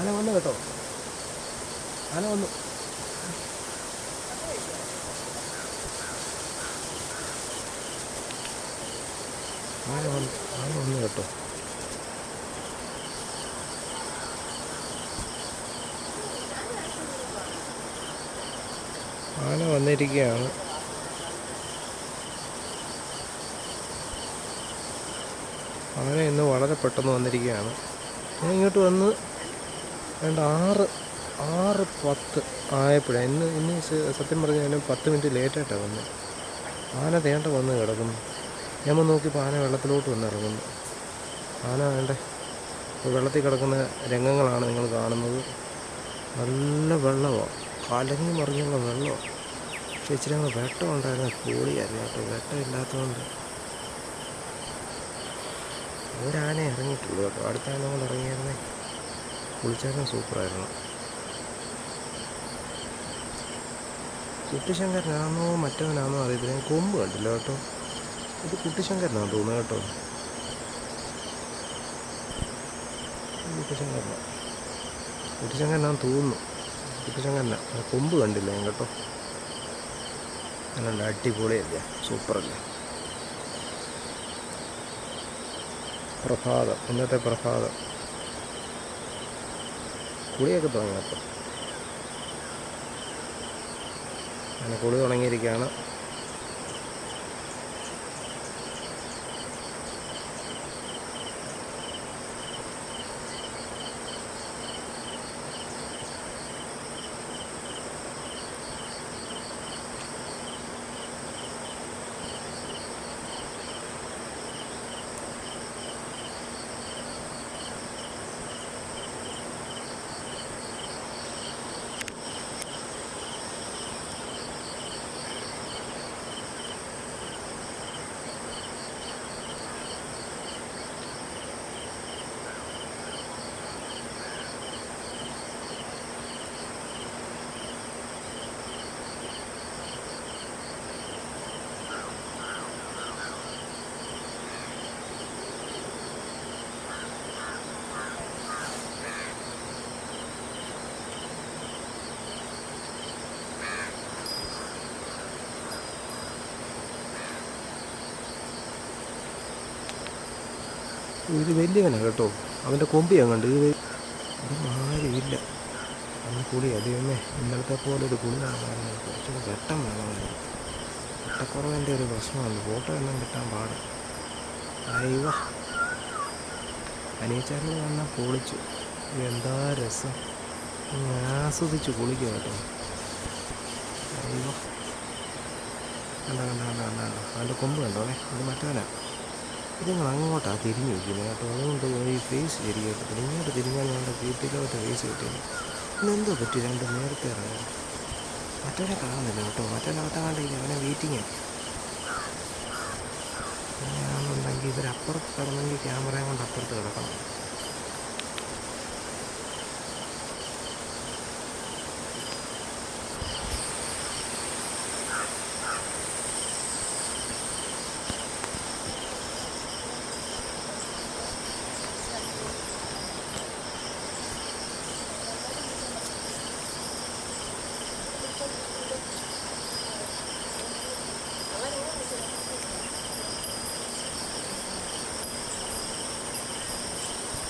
ആന വന്നു കേട്ടോ. ആന വന്നു. ആന വന്നു. ആന വന്നു കേട്ടോ. ആന വന്നിരിക്കുകയാണ്. ആന ഇന്ന് വളരെ പെട്ടെന്ന് വന്നിരിക്കുകയാണ്. ഞാൻ ഇങ്ങോട്ട് വന്ന് രണ്ട് ആറ് ആറ് പത്ത് ആയപ്പോഴാണ് ഇന്ന് ഇന്ന് സത്യം പറഞ്ഞാൽ ഞാൻ പത്ത് മിനിറ്റ് ലേറ്റായിട്ടാണ് വന്നത് ആന തേണ്ട വന്ന് കിടക്കുന്നു. ഞാൻ നോക്കിയപ്പോൾ ആന വെള്ളത്തിലോട്ട് വന്ന് ഇറങ്ങുന്നു. ആന വേണ്ടേ വെള്ളത്തിൽ കിടക്കുന്ന രംഗങ്ങളാണ് നിങ്ങൾ കാണുന്നത്. നല്ല വെള്ളമാണ് കലങ്ങി മറിഞ്ഞുള്ള വെള്ളമാണ് പക്ഷേ ഇച്ചിരി അങ്ങ് വെട്ടം ഉണ്ടായിരുന്ന പൊളിയായിരുന്നു വെട്ടം ഇല്ലാത്തതുകൊണ്ട് ഒരാന ഇറങ്ങിയിട്ടുള്ളൂ കേട്ടോ. അടുത്ത ഇറങ്ങിയായിരുന്നേ കുളിച്ചാലും സൂപ്പറായിരുന്നു. കുട്ടിശങ്കരനാണോ മറ്റവനാണോ അറിയത്തില്ല. ഞാൻ കൊമ്പ് കണ്ടില്ല കേട്ടോ. ഇത് കുട്ടിശങ്കരനാണെന്ന് തോന്നുന്നു കേട്ടോ. ഇത് കുട്ടിശങ്കരനാണ് കുട്ടിശങ്കരനാന്ന് തോന്നുന്നു. കുട്ടിശങ്കരനാ. കൊമ്പ് കണ്ടില്ല ഞാൻ കേട്ടോ. നല്ല അടിപൊളിയല്ലേ? സൂപ്പറല്ലേ? പ്രഭാതം. ഇന്നത്തെ പ്രഭാതം. കുളിയൊക്കെ തുടങ്ങിയപ്പോൾ അങ്ങനെ കുളി തുടങ്ങിയിരിക്കുകയാണ്. ഇത് വലിയവനാണ് കേട്ടോ. അവന്റെ കൊമ്പി അങ്ങണ്ട് ഇത് ഇത് ആരുമില്ല അന്ന് കുളി. ദൈവമേ ഇന്നലത്തെ പോലെ ഒരു കുളി നടന്നു കുറച്ചൊരു വെട്ടം വേണമായിരുന്നു. ഘട്ടക്കുറവന്റെ ഒരു പ്രശ്നമാണ് ഫോട്ടോ എല്ലാം കിട്ടാൻ പാട് അയ്യോ. അനിയച്ചാറിൽ വന്നാൽ പൊളിച്ചു എന്താ രസം. ആസ്വദിച്ച് കുളിക്കുക കേട്ടോ. അയ്യോ. കണ്ട കണ്ട കണ്ട കണ്ട കണ്ട. അവന്റെ കൊമ്പ് കണ്ടോ? അല്ലേ അത് മറ്റവനാ. ഇതുങ്ങൾ അങ്ങോട്ടാണ് തിരിഞ്ഞു വയ്ക്കുന്നത് കേട്ടോ. അതുകൊണ്ട് ഈ ഫേസ് ശരിയായിട്ട് ഇങ്ങോട്ട് തിരിഞ്ഞാൽ ഞങ്ങളുടെ വീട്ടിലോട്ട് ഫേസ് കിട്ടിയത് ഇന്നെന്തോ പറ്റി? രണ്ട് നേരത്തെ ഇറങ്ങാം മറ്റൊരാളെ കാണുന്നില്ല കേട്ടോ. അകത്ത കണ്ടില്ല അവനെ വെയിറ്റിങ് ആണെന്നുണ്ടെങ്കിൽ ഇവരപ്പുറത്ത് കിടന്നെങ്കിൽ ക്യാമറയും കൊണ്ട് അപ്പുറത്ത് കിടക്കണം.